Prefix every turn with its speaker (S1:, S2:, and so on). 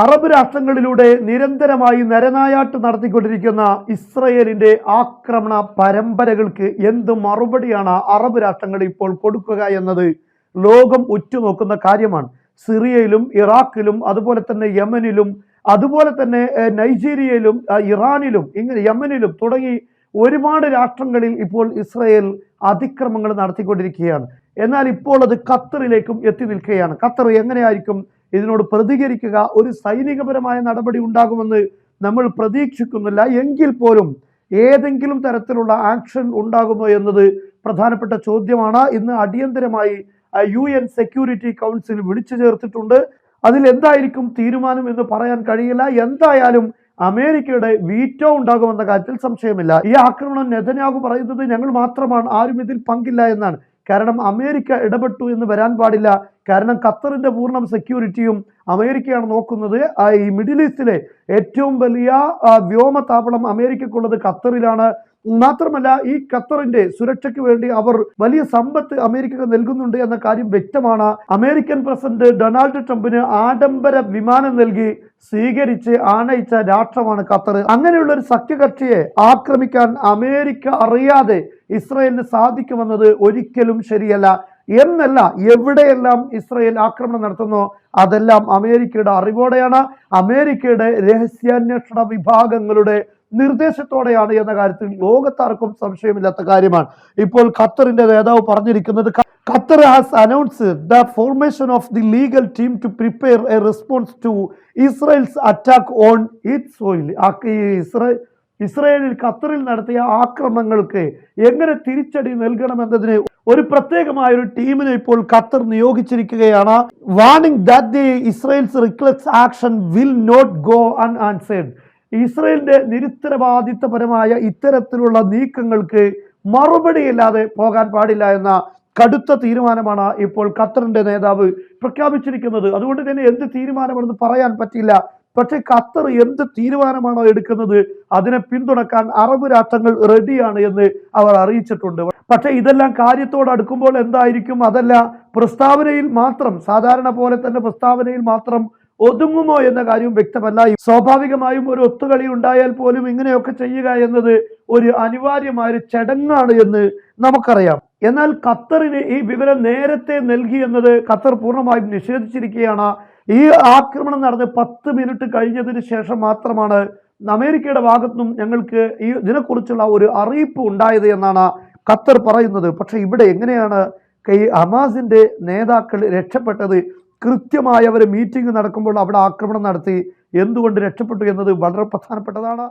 S1: Arab രാഷ്ട്രങ്ങളിലൂടെ നിരന്തരമായി നരനായാട്ട് നടത്തിക്കൊണ്ടിരിക്കുന്ന ഇസ്രയേലിന്റെ ആക്രമണ പരമ്പരകൾക്ക് എന്ത് മറുപടിയാണ് അറബ് രാഷ്ട്രങ്ങൾ ഇപ്പോൾ കൊടുക്കുക എന്നത് ലോകം ഉറ്റുനോക്കുന്ന കാര്യമാണ്. സിറിയയിലും ഇറാഖിലും അതുപോലെ തന്നെ യമനിലും അതുപോലെ തന്നെ നൈജീരിയയിലും ഇറാനിലും ഇങ്ങനെ യമനിലും തുടങ്ങി ഒരുപാട് രാഷ്ട്രങ്ങളിൽ ഇപ്പോൾ ഇസ്രയേൽ അതിക്രമങ്ങൾ നടത്തിക്കൊണ്ടിരിക്കുകയാണ്. എന്നാൽ ഇപ്പോൾ അത് ഖത്തറിലേക്കും എത്തി നിൽക്കുകയാണ്. ഖത്തർ എങ്ങനെയായിരിക്കും ഇതിനോട് പ്രതികരിക്കുക ഒരു സൈനികപരമായ നടപടി ഉണ്ടാകുമെന്ന് നമ്മൾ പ്രതീക്ഷിക്കുന്നില്ല. എങ്കിൽ പോലും ഏതെങ്കിലും തരത്തിലുള്ള ആക്ഷൻ ഉണ്ടാകുമോ എന്നത് പ്രധാനപ്പെട്ട ചോദ്യമാണ്. ഇന്ന് അടിയന്തരമായി യു എൻ സെക്യൂരിറ്റി കൗൺസിൽ വിളിച്ചു ചേർത്തിട്ടുണ്ട്. അതിൽ എന്തായിരിക്കും തീരുമാനം എന്ന് പറയാൻ കഴിയില്ല. എന്തായാലും അമേരിക്കയുടെ വീറ്റോ ഉണ്ടാകുമെന്ന കാര്യത്തിൽ സംശയമില്ല. ഈ ആക്രമണം നെതന്യാഹു പറയുന്നത് ഞങ്ങൾ മാത്രമാണ് ആരും ഇതിൽ പങ്കില്ല എന്നാണ്. കാരണം അമേരിക്ക ഇടപെട്ടു എന്ന് വരാൻ പാടില്ല. കാരണം ഖത്തറിന്റെ പൂർണം സെക്യൂരിറ്റിയും അമേരിക്കയാണ് നോക്കുന്നത്. ഈ മിഡിൽ ഈസ്റ്റിലെ ഏറ്റവും വലിയ വ്യോമ വ്യോമതാവളം അമേരിക്കക്കുള്ളത് ഖത്തറിലാണ്. മാത്രമല്ല ഈ ഖത്തറിന്റെ സുരക്ഷയ്ക്ക് വേണ്ടി അവർ വലിയ സമ്പത്ത് അമേരിക്കക്ക് നൽകുന്നുണ്ട് എന്ന കാര്യം വ്യക്തമാണ്. അമേരിക്കൻ പ്രസിഡന്റ് ഡൊണാൾഡ് ട്രംപിന് ആഡംബര വിമാനം നൽകി. സ്വീകരിച്ച് ആനയിച്ച രാഷ്ട്രമാണ് ഖത്തർ. അങ്ങനെയുള്ള ഒരു സഖ്യകക്ഷിയെ ആക്രമിക്കാൻ അമേരിക്ക അറിയാതെ ഇസ്രയേലിന് സാധിക്കുമെന്നത് ഒരിക്കലും ശരിയല്ല. എന്നല്ല എവിടെയെല്ലാം ഇസ്രയേൽ ആക്രമണം നടത്തുന്നോ അതെല്ലാം അമേരിക്കയുടെ അറിവോടെയാണ്. അമേരിക്കയുടെ രഹസ്യാന്വേഷണ വിഭാഗങ്ങളുടെ നിർദ്ദേശത്തോടെയാണ് എന്ന കാര്യത്തിൽ ലോകത്താർക്കും സംശയമില്ലാത്ത കാര്യമാണ്. ഇപ്പോൾ ഖത്തറിന്റെ നേതാവ് പറഞ്ഞിരിക്കുന്നത് Qatar has announce the formation of the legal team to prepare a response to Israel's attack on it soil Israel ഇസ്രയേലിൽ ഖത്തറിൽ നടത്തിയ ആക്രമണങ്ങൾക്ക് എങ്ങനെ തിരിച്ചടി നൽകണമെന്നതിന് ഒരു പ്രത്യേകമായ ഒരു ടീമിനെ ഇപ്പോൾ Qatar നിയോഗിച്ചിരിക്കുകയാണ്. Warning that the Israel's reckless action will not go unanswered ഇസ്രയേലിന്റെ നിരുത്തരവാദിത്തപരമായ ഇത്തരത്തിലുള്ള നീക്കങ്ങൾക്ക് മറുപടിയില്ലാതെ പോകാൻ പാടില്ല എന്ന കടുത്ത തീരുമാനമാണ് ഇപ്പോൾ ഖത്തറിന്റെ നേതാവ് പ്രഖ്യാപിച്ചിരിക്കുന്നത്. അതുകൊണ്ട് തന്നെ എന്ത് തീരുമാനമാണെന്ന് പറയാൻ പറ്റില്ല. പക്ഷേ ഖത്തർ എന്ത് തീരുമാനമാണോ എടുക്കുന്നത് അതിനെ പിന്തുണക്കാൻ അറബ് രാഷ്ട്രങ്ങൾ റെഡിയാണ് എന്ന് അവർ അറിയിച്ചിട്ടുണ്ട്. പക്ഷേ ഇതെല്ലാം കാര്യത്തോട് അടുക്കുമ്പോൾ എന്തായിരിക്കും? അതല്ല പ്രസ്താവനയിൽ മാത്രം സാധാരണ പോലെ തന്നെ പ്രസ്താവനയിൽ മാത്രം ഒതുങ്ങുമോ എന്ന കാര്യവും വ്യക്തമല്ല. സ്വാഭാവികമായും ഒരു ഒത്തുകളി ഉണ്ടായാൽ പോലും ഇങ്ങനെയൊക്കെ ചെയ്യുക എന്നത് ഒരു അനിവാര്യമായ ഒരു ചടങ്ങാണ് എന്ന് നമുക്കറിയാം. എന്നാൽ ഖത്തറിന് ഈ വിവരം നേരത്തെ നൽകി എന്നത് ഖത്തർ പൂർണമായും നിഷേധിച്ചിരിക്കുകയാണ്. ഈ ആക്രമണം നടന്ന് പത്ത് മിനിറ്റ് കഴിഞ്ഞതിന് ശേഷം മാത്രമാണ് അമേരിക്കയുടെ ഭാഗത്തുനിന്നും ഞങ്ങൾക്ക് ഈ ഇതിനെക്കുറിച്ചുള്ള ഒരു അറിയിപ്പ് ഉണ്ടായത് എന്നാണ് ഖത്തർ പറയുന്നത്. പക്ഷേ ഇവിടെ എങ്ങനെയാണ് ഈ ഹമാസിന്റെ നേതാക്കൾ രക്ഷപ്പെട്ടത്? കൃത്യമായി അവർ മീറ്റിംഗ് നടക്കുമ്പോൾ അവിടെ ആക്രമണം നടത്തി എന്തുകൊണ്ട് രക്ഷപ്പെട്ടു എന്നത് വളരെ പ്രധാനപ്പെട്ടതാണ്.